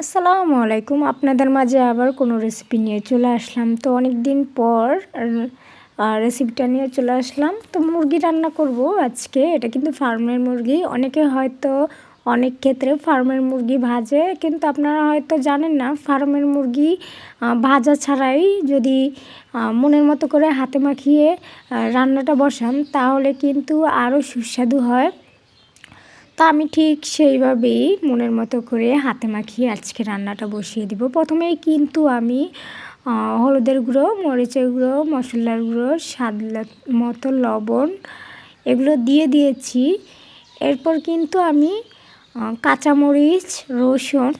আসসালামু আলাইকুম। আপনাদের মাঝে আবার কোনো রেসিপি নিয়ে চলে আসলাম। তো অনেক দিন পর রেসিপিটা নিয়ে চলে আসলাম। তো মুরগি রান্না করব আজকে। এটা কিন্তু ফার্মের মুরগি। অনেকে হয়তো অনেক ক্ষেত্রে ফার্মের মুরগি ভাজে, কিন্তু আপনারা হয়তো জানেন না ফার্মের মুরগি ভাজা ছাড়াই যদি মনের মতো করে হাতে মাখিয়ে রান্নাটা বসান, তাহলে কিন্তু আরও সুস্বাদু হয়। তা আমি ঠিক সেইভাবেই মনের মতো করে হাতে মাখিয়ে আজকে রান্নাটা বসিয়ে দিব। প্রথমেই কিন্তু আমি হলুদের গুঁড়ো, মরিচের গুঁড়ো, মশলার গুঁড়ো, স্বাদ মতো লবণ এগুলো দিয়ে দিয়েছি। এরপর কিন্তু আমি কাঁচামরিচ, রসুন,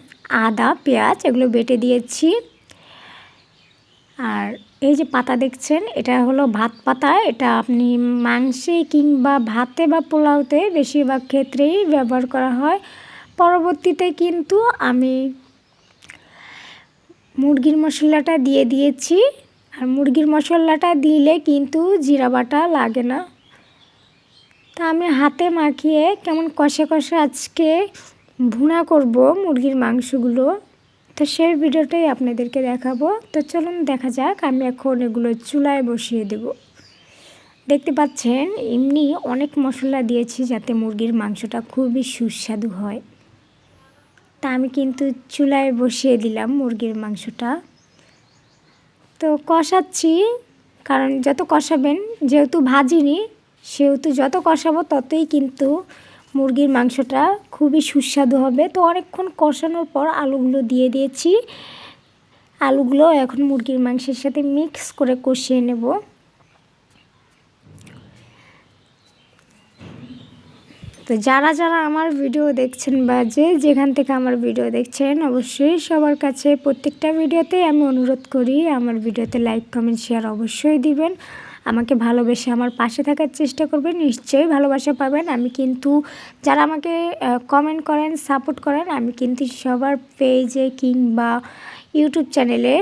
আদা, পেঁয়াজ এগুলো বেটে দিয়েছি। আর এই যে পাতা দেখছেন, এটা হলো ভাত পাতা। এটা আপনি মাংসে কিংবা ভাতে বা পোলাওতে বেশিরভাগ ক্ষেত্রেই ব্যবহার করা হয়। পরবর্তীতে কিন্তু আমি মুরগির মশলাটা দিয়ে দিয়েছি। আর মুরগির মশলাটা দিলে কিন্তু জিরা বাটা লাগে না। তা আমি হাতে মাখিয়ে কেমন কষে কষে আজকে ভুনা করব মুরগির মাংসগুলো। তো সেই ভিডিওটাই আপনাদেরকে দেখাবো। তো চলুন দেখা যাক, আমি এখন এগুলো চুলায় বসিয়ে দেব। দেখতে পাচ্ছেন, এমনি অনেক মশলা দিয়েছি যাতে মুরগির মাংসটা খুবই সুস্বাদু হয়। তা আমি কিন্তু চুলায় বসিয়ে দিলাম মুরগির মাংসটা। তো কষাচ্ছি, কারণ যত কষাবেন, যেহেতু ভাজিনি, সেহেতু যত কষাবো ততই কিন্তু মুরগির মাংসটা খুবই সুস্বাদু হবে। তো অনেকক্ষণ কষানোর পর আলুগুলো দিয়ে দিয়েছি। আলুগুলো এখন মুরগির মাংসের সাথে মিক্স করে কষিয়ে নেব। তো যারা যারা আমার ভিডিও দেখছেন বা যে যেখান থেকে আমার ভিডিও দেখছেন, অবশ্যই সবার কাছে প্রত্যেকটা ভিডিওতে আমি অনুরোধ করি, আমার ভিডিওতে লাইক, কমেন্ট, শেয়ার অবশ্যই দিবেন। আমাকে ভালোবেসে আমার পাশে থাকার চেষ্টা করবেন, নিশ্চয়ই ভালোবাসা পাবেন। আমি কিন্তু যারা আমাকে কমেন্ট করেন সাপোর্ট করেন, আমি কিন্তু সবার পেজে কিংবা ইউটিউব চ্যানেলে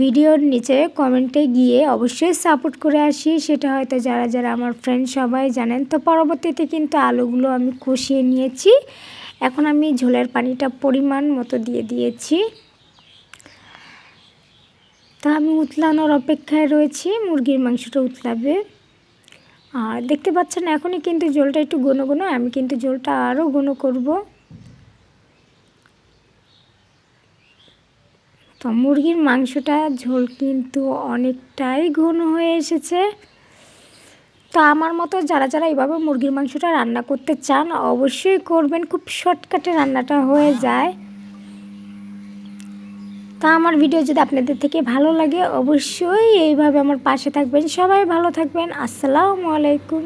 ভিডিওর নিচে কমেন্টে গিয়ে অবশ্যই সাপোর্ট করে আসি। সেটা হয়তো যারা যারা আমার ফ্রেন্ড সবাই জানেন। তো পরবর্তীতে কিন্তু আলুগুলো আমি কষিয়ে নিয়েছি। এখন আমি ঝোলের পানিটা পরিমাণ মতো দিয়ে দিয়েছি। তা আমি উতলানোর অপেক্ষায় রয়েছি, মুরগির মাংসটা উতলাবে। আর দেখতে পাচ্ছেন এখনই কিন্তু জলটা একটু ঘন ঘন, আমি কিন্তু জলটা আরও ঘন করব। তো মুরগির মাংসটা ঝোল কিন্তু অনেকটাই ঘন হয়ে এসেছে। তো আমার মতো যারা যারা এইভাবে মুরগির মাংসটা রান্না করতে চান, অবশ্যই করবেন। খুব শর্টকাটে রান্নাটা হয়ে যায়। তা আমার ভিডিও যদি আপনাদের থেকে ভালো লাগে, অবশ্যই এইভাবে আমার পাশে থাকবেন। সবাই ভালো থাকবেন। আসসালামু আলাইকুম।